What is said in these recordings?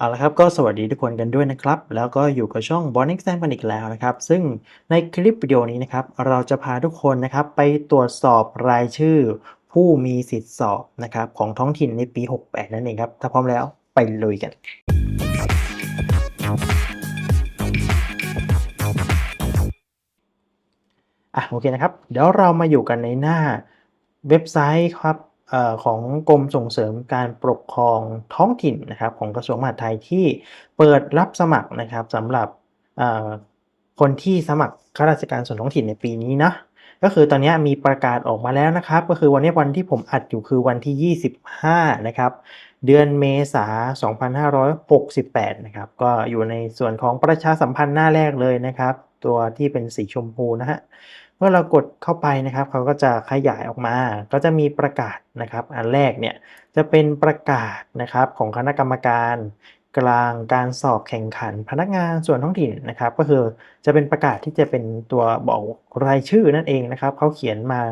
เอาละครับก็สวัสดีทุกคนกันด้วยนะครับ แล้วก็อยู่กับช่อง b o n n i n g แซงกันอีกแล้วนะครับ ซึ่งในคลิปวิดีโอนี้นะครับ เราจะพาทุกคนนะครับไปตรวจสอบรายชื่อ ผู้มีสิทธิ์สอบนะครับของท้องถิ่นในปี 68 นั่นเองครับ ถ้าพร้อมแล้วไปลุยกัน อะโอเคนะครับ เดี๋ยวเรามาอยู่กันในหน้าเว็บไซต์ครับ ของกรมส่งเสริมการปกครองท้องถิ่นนะครับของกระทรวงมหาดไทยที่เปิดรับสมัครนะครับสำหรับคนที่สมัครข้าราชการส่วนท้องถิ่นในปีนี้นะก็คือตอนนี้มีประกาศออกมาแล้วนะครับ ก็คือวันนี้วันที่ผมอัดอยู่คือวันที่ 25 นะครับ เดือนเมษา 2568 นะครับ ก็อยู่ในส่วนของประชาสัมพันธ์หน้าแรกเลยนะครับ ตัวที่เป็นสีชมพูนะฮะ เมื่อเรากดเข้าไปนะครับ เขาก็จะขยายออกมา ก็จะมีประกาศนะครับ อันแรกเนี่ยจะเป็นประกาศนะครับของคณะกรรมการกลางการสอบแข่งขันพนักงานส่วนท้องถิ่นนะครับ ก็คือจะเป็นประกาศที่จะเป็นตัวบอกรายชื่อนั่นเองนะครับเขาเขียนมา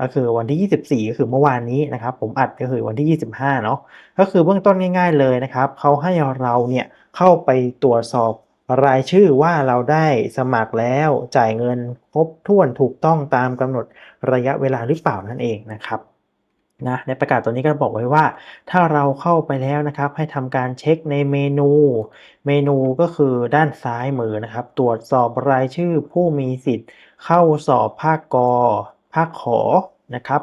ก็คือวันที่ 24 ก็คือเมื่อวานนี้นะครับ ผมอัดก็คือวันที่ 25 เนาะก็คือเบื้องต้นง่าย ๆเลยนะครับเขาให้เราเนี่ยเข้าไปตรวจสอบ รายชื่อว่าเราได้สมัครแล้วจ่ายเงินครบถ้วนถูกต้องตามกำหนดระยะเวลาหรือเปล่านั่นเองนะครับนะในประกาศตัวนี้ก็บอกไว้ว่า ถ้าเราเข้าไปแล้วนะครับ ให้ทำการเช็คในเมนู เมนูก็คือด้านซ้ายมือนะครับ ตรวจสอบรายชื่อผู้มีสิทธิ์ เข้าสอบภาคกอภาคขอนะครับ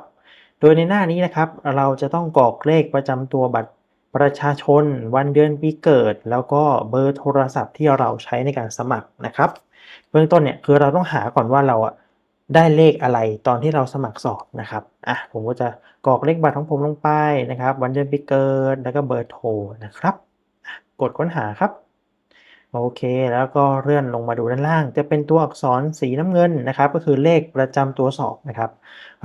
โดยในหน้านี้นะครับ เราจะต้องกรอกเลขประจำตัวบัตร ประชาชน วันเดือนปีเกิด แล้วก็เบอร์โทรศัพท์ที่เราใช้ในการสมัครนะครับเบื้องต้นเนี่ยคือเราต้องหาก่อนว่าเราอะได้เลขอะไรตอนที่เราสมัครสอบนะครับอะผมก็จะกรอกเลขบัตรของผมลงไปนะครับ วันเดือนปีเกิดแล้วก็เบอร์โทรนะครับ กดค้นหาครับโอเค แล้วก็เลื่อนลงมาดูด้านล่าง จะเป็นตัวอักษรสีน้ำเงินนะครับ ก็คือเลขประจำตัวสอบนะครับ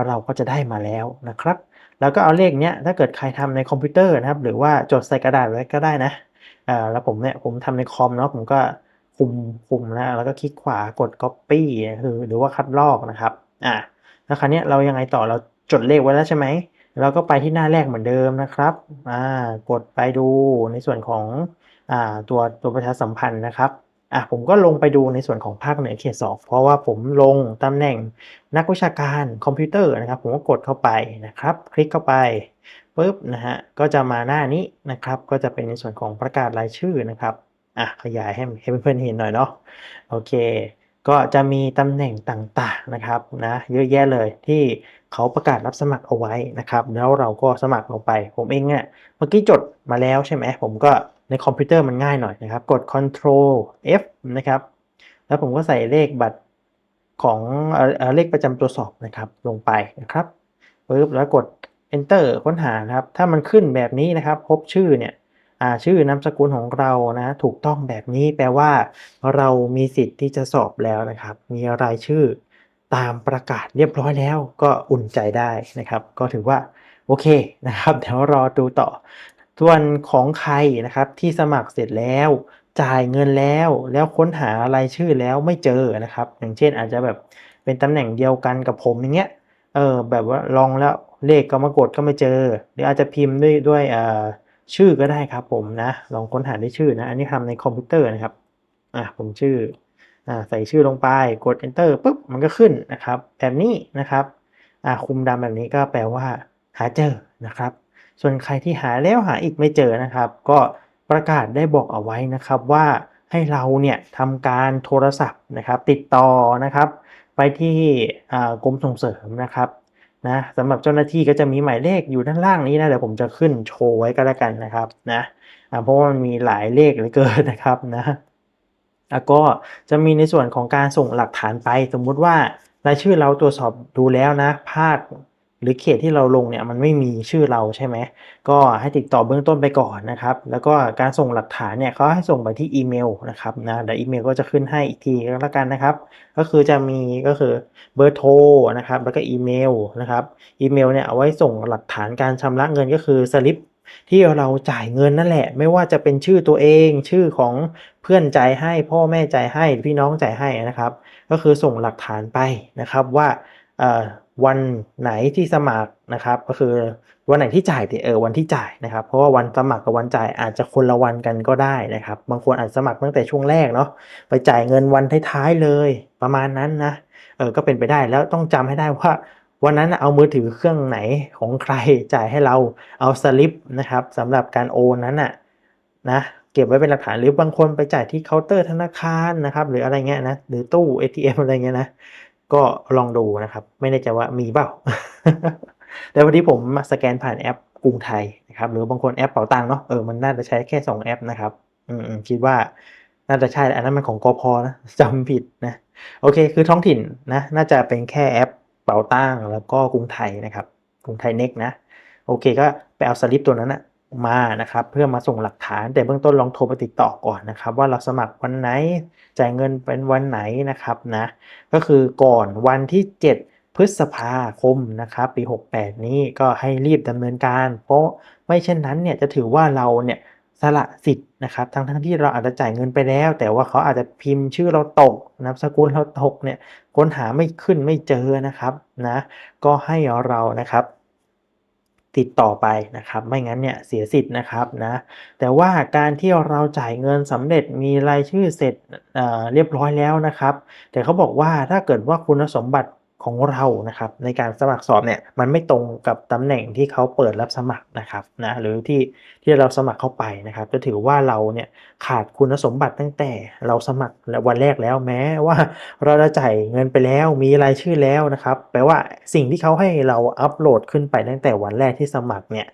เราก็จะได้มาแล้วนะครับ แล้วก็เอาเลขเนี้ยถ้าเกิดใครทำในคอมพิวเตอร์นะครับ หรือว่าจดใส่กระดาษไว้ก็ได้นะอ่าแล้วผมเนี่ยผมทำในคอมเนาะผมก็คุมคุมนะแล้วก็คลิกขวากด copy คือหรือว่าคัดลอกนะครับอ่าแล้วคราวเนี้ยเรายังไงต่อเราจดเลขไว้แล้วใช่ไหมเราก็ไปที่หน้าแรกเหมือนเดิมนะครับอ่ากดไปดูในส่วนของอ่าตัวตัวประชาสัมพันธ์นะครับ อะผมก็ลงไปดูในส่วนของภาคเหนือเขตสองเพราะว่าผมลงตำแหน่งนักวิชาการคอมพิวเตอร์นะครับ ผมก็กดเข้าไปนะครับ คลิกเข้าไปปุ๊บนะฮะก็จะมาหน้านี้นะครับ ก็จะเป็นในส่วนของประกาศรายชื่อนะครับอะขยายให้ให้เพื่อนๆเห็นหน่อยเนาะโอเค ก็จะมีตำแหน่งต่างๆนะครับนะเยอะแยะเลยที่เขาประกาศรับสมัครเอาไว้นะครับ แล้วเราก็สมัครลงไป ผมเองเนี่ยเมื่อกี้จดมาแล้วใช่ไหมผมก็ ในคอมพิวเตอร์มันง่ายหน่อยนะครับ กด Ctrl F นะครับ แล้วผมก็ใส่เลขบัตรของเอเอเลขประจำตัวสอบนะครับ ลงไปนะครับปึ๊บแล้วกด enter ค้นหานครับ ถ้ามันขึ้นแบบนี้นะครับ พบชื่อเนี่ยชื่อนามสกุลของเรานะ ถูกต้องแบบนี้แปลว่า เรามีสิทธิ์ที่จะสอบแล้วนะครับ มีรายชื่อตามประกาศเรียบร้อยแล้วก็อุ่นใจได้นะครับ ก็ถือว่าโอเคนะครับ เดี๋ยวรอดูต่อ ส่วนของใครนะครับที่สมัครเสร็จแล้ว จ่ายเงินแล้วแล้วค้นหารายชื่อแล้วไม่เจอนะครับ อย่างเช่นอาจจะแบบเป็นตำแหน่งเดียวกันกับผมอย่างเงี้ยเออแบบว่าลองแล้วเลขก็มากดก็ไม่เจอ หรืออาจจะพิมพ์ด้วยด้วยชื่อก็ได้ครับผมนะ ลองค้นหาด้วยชื่อนะ อันนี้ทำในคอมพิวเตอร์นะครับอะผมชื่ออ่าใส่ชื่อลงไปกด enter ปุ๊บมันก็ขึ้นนะครับ แบบนี้นะครับอ่าคุมดำแบบนี้ก็แปลว่าหาเจอนะครับ ส่วนใครที่หาแล้วหาอีกไม่เจอนะครับ ก็ประกาศได้บอกเอาไว้นะครับว่าให้เราเนี่ยทำการโทรศัพท์นะครับ ติดต่อนะครับ ไปที่กรมส่งเสริมนะครับนะสำหรับเจ้าหน้าที่ก็จะมีหมายเลขอยู่ด้านล่างนี้นะเดี๋ยวผมจะขึ้นโชว์ไว้ก็แล้วกันนะครับนะเพราะว่ามันมีหลายเลขเหลือเกินนะครับนะแล้วก็จะมีในส่วนของการส่งหลักฐานไป สมมุติว่ารายชื่อเราตรวจสอบดูแล้วนะภาค หรือเขตที่เราลงเนี่ยมันไม่มีชื่อเราใช่ไหมก็ให้ติดต่อเบื้องต้นไปก่อนนะครับ แล้วก็การส่งหลักฐานเนี่ยเขาให้ส่งไปที่อีเมลนะครับนะเดี๋ยวอีเมลก็จะขึ้นให้อีกทีก็แล้วกันนะครับ ก็คือจะมีก็คือเบอร์โทรนะครับแล้วก็อีเมลนะครับอีเมลเนี่ยเอาไว้ส่งหลักฐานการชำระเงินก็คือสลิปที่เราจ่ายเงินนั่นแหละ ไม่ว่าจะเป็นชื่อตัวเองชื่อของเพื่อนจ่ายให้พ่อแม่จ่ายให้พี่น้องจ่ายให้นะครับ ก็คือส่งหลักฐานไปนะครับว่า วันไหนที่สมัครนะครับ ก็คือวันไหนที่จ่ายเออวันที่จ่ายนะครับ เพราะว่าวันสมัครกับวันจ่ายอาจจะคนละวันกันก็ได้นะครับ บางคนอาจสมัครตั้งแต่ช่วงแรกเนาะไปจ่ายเงินวันท้ายๆเลยประมาณนั้นนะเออก็เป็นไปได้แล้วต้องจำให้ได้ว่าวันนั้นเอามือถือเครื่องไหนของใครจ่ายให้เราเอาสลิปนะครับสำหรับการโอนนั้นน่ะนะเก็บไว้เป็นหลักฐานหรือบางคนไปจ่ายที่เคาน์เตอร์ธนาคารนะครับ หรืออะไรเงี้ยนะหรือตู้ ATM อะไรเงี้ยนะ ก็ลองดูนะครับ ไม่แน่ใจว่ามีเปล่า แต่วันนี้ผมมาสแกนผ่านแอปกรุงไทยนะครับ หรือบางคนแอปเป๋าตังเนาะ เออ มันน่าจะใช้แค่ 2 แอปนะครับ อืมคิดว่าน่าจะใช่ อันนั้นมันของกพนะจำผิดนะ โอเค คือท้องถิ่นนะ น่าจะเป็นแค่แอปเป๋าตังแล้วก็กรุงไทยนะครับ กรุงไทยเน็กนะ โอเค ก็ไปเอาสลิปตัวนั้นนะ มานะครับเพื่อมาส่งหลักฐาน แต่เบื้องต้นลองโทรไปติดต่อก่อนนะครับ ว่าเราสมัครวันไหนจ่ายเงินเป็นวันไหนนะครับนะก็คือก่อนวันที่ 7 พฤษภาคมนะครับปี 68 นี้ก็ให้รีบดำเนินการ เพราะไม่เช่นนั้นเนี่ยจะถือว่าเราเนี่ยสละสิทธิ์นะครับทั้งทั้งที่เราอาจจะจ่ายเงินไปแล้ว แต่ว่าเขาอาจจะพิมพ์ชื่อเราตกนามสกุลเราตกเนี่ยค้นหาไม่ขึ้นไม่เจอนะครับนะก็ให้เรานะครับ ติดต่อไปนะครับ ไม่งั้นเนี่ยเสียสิทธิ์นะครับนะแต่ว่าการที่เราจ่ายเงินสำเร็จมีรายชื่อเสร็จเเรียบร้อยแล้วนะครับ แต่เขาบอกว่าถ้าเกิดว่าคุณสมบัติ ของเรานะครับในการสมัครสอบเนี่ยมันไม่ตรงกับตำแหน่งที่เขาเปิดรับสมัครนะครับนะหรือที่ที่เราสมัครเข้าไปนะครับ จะถือว่าเราเนี่ยขาดคุณสมบัติตั้งแต่เราสมัครวันแรกแล้วแม้ว่า เราจะจ่ายเงินไปแล้วมีรายชื่อแล้วนะครับ แปลว่าสิ่งที่เขาให้เราอัปโหลดขึ้นไปตั้งแต่วันแรกที่สมัครเนี่ย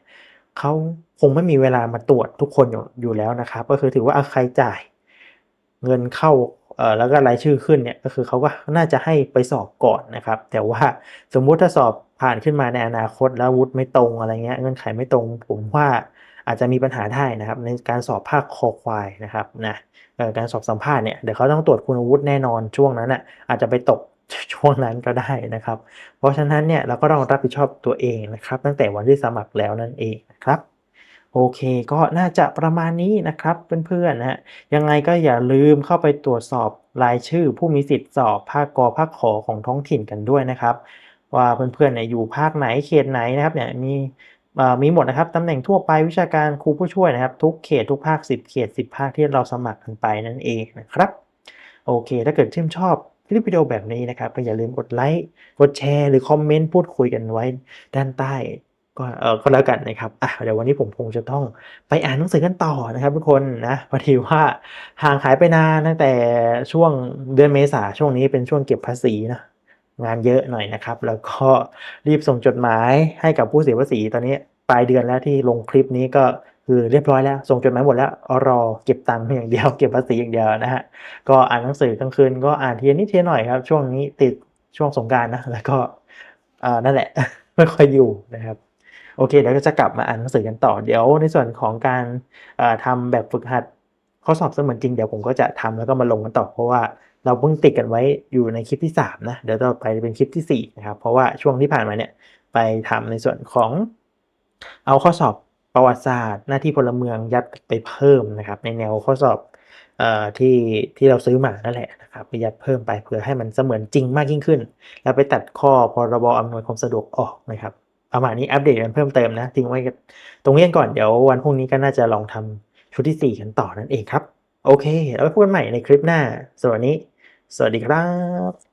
เขาคงไม่มีเวลามาตรวจทุกคนอยู่อยู่แล้วนะครับ ก็คือถือว่าใครจ่ายเงินเข้า แล้วก็รายชื่อขึ้นเนี่ยก็คือเขาก็น่าจะให้ไปสอบก่อนนะครับ แต่ว่าสมมุติถ้าสอบผ่านขึ้นมาในอนาคตแล้ววุฒิไม่ตรงอะไรเงี้ยเงื่อนไขไม่ตรง ผมว่าอาจจะมีปัญหาได้นะครับ ในการสอบภาคคอควายนะครับนะการสอบสัมภาษณ์เนี่ยเดี๋ยวเขาต้องตรวจคุณวุฒิแน่นอนช่วงนั้นอะอาจจะไปตกช่วงนั้นก็ได้นะครับ เพราะฉะนั้นเนี่ยเราก็ต้องรับผิดชอบตัวเองนะครับ ตั้งแต่วันที่สมัครแล้วนั่นเองนะครับ โอเคก็น่าจะประมาณนี้นะครับเพื่อนๆนะฮะยังไงก็อย่าลืมเข้าไปตรวจสอบรายชื่อผู้มีสิทธิ์สอบภาคกอภาคขอของท้องถิ่นกันด้วยนะครับ ว่าเพื่อนๆเนี่ยอยู่ภาคไหนเขตไหนนะครับเนี่ยมีมีหมดนะครับตำแหน่งทั่วไปวิชาการครูผู้ช่วยนะครับ ทุกเขตทุกภาค 10 เขต 10 ภาคที่เราสมัครกันไปนั่นเองนะครับโอเค ถ้าเกิดชื่นชอบคลิปวิดีโอแบบนี้นะครับก็อย่าลืมกดไลค์กดแชร์หรือคอมเมนต์พูดคุยกันไว้ด้านใต้ ก็เออก็แล้วกันนะครับอะเดี๋ยววันนี้ผมคงจะต้องไปอ่านหนังสือกันต่อนะครับทุกคนนะพอดีว่าห่างหายไปนานตั้งแต่ช่วงเดือนเมษาช่วงนี้เป็นช่วงเก็บภาษีนะงานเยอะหน่อยนะครับ แล้วก็รีบส่งจดหมายให้กับผู้เสียภาษีตอนนี้ปลายเดือนแล้วที่ลงคลิปนี้ก็คือเรียบร้อยแล้ว ส่งจดหมายหมดแล้วรอเก็บตังค์อย่างเดียวเก็บภาษีอย่างเดียวนะฮะก็อ่านหนังสือกลางคืนก็อ่านเทียนนิดเทียนหน่อยครับ ช่วงนี้ติดช่วงสงการนะแล้วก็อ่านั่นแหละไม่ค่อยอยู่นะครับ โอเคเดี๋ยวก็จะกลับมาอ่านหนังสือกันต่อเดี๋ยวในส่วนของการทำแบบฝึกหัดข้อสอบเสมือนจริงเดี๋ยวผมก็จะทำแล้วก็มาลงกันต่อ เพราะว่าเราเพิ่งติดกันไว้อยู่ในคลิปที่3นะเดี๋ยวต่อไปเป็นคลิปที่4นะครับเพราะว่าช่วงที่ผ่านมาเนี่ยไปทำในส่วนของเอาข้อสอบประวัติศาสตร์ หน้าที่พลเมืองยัดไปเพิ่มนะครับในแนวข้อสอบอที่ที่เราซื้อมานั่นแหละนะครับไปยัดเพิ่มไปเพื่อให้มันเสมือนจริงมากยิ่งขึ้น แล้วไปตัดข้อพรบอำนวยความสะดวกออกนะครับ ประมาณนี้อัปเดตกันเพิ่มเติมนะทิ้งไว้ตรงนี้ก่อนเดี๋ยววันพรุ่งนี้ก็น่าจะลองทำชุดที่ 4 กันต่อนั่นเองครับ โอเค แล้วพบกันใหม่ในคลิปหน้าสวัสดีสวัสดีครับ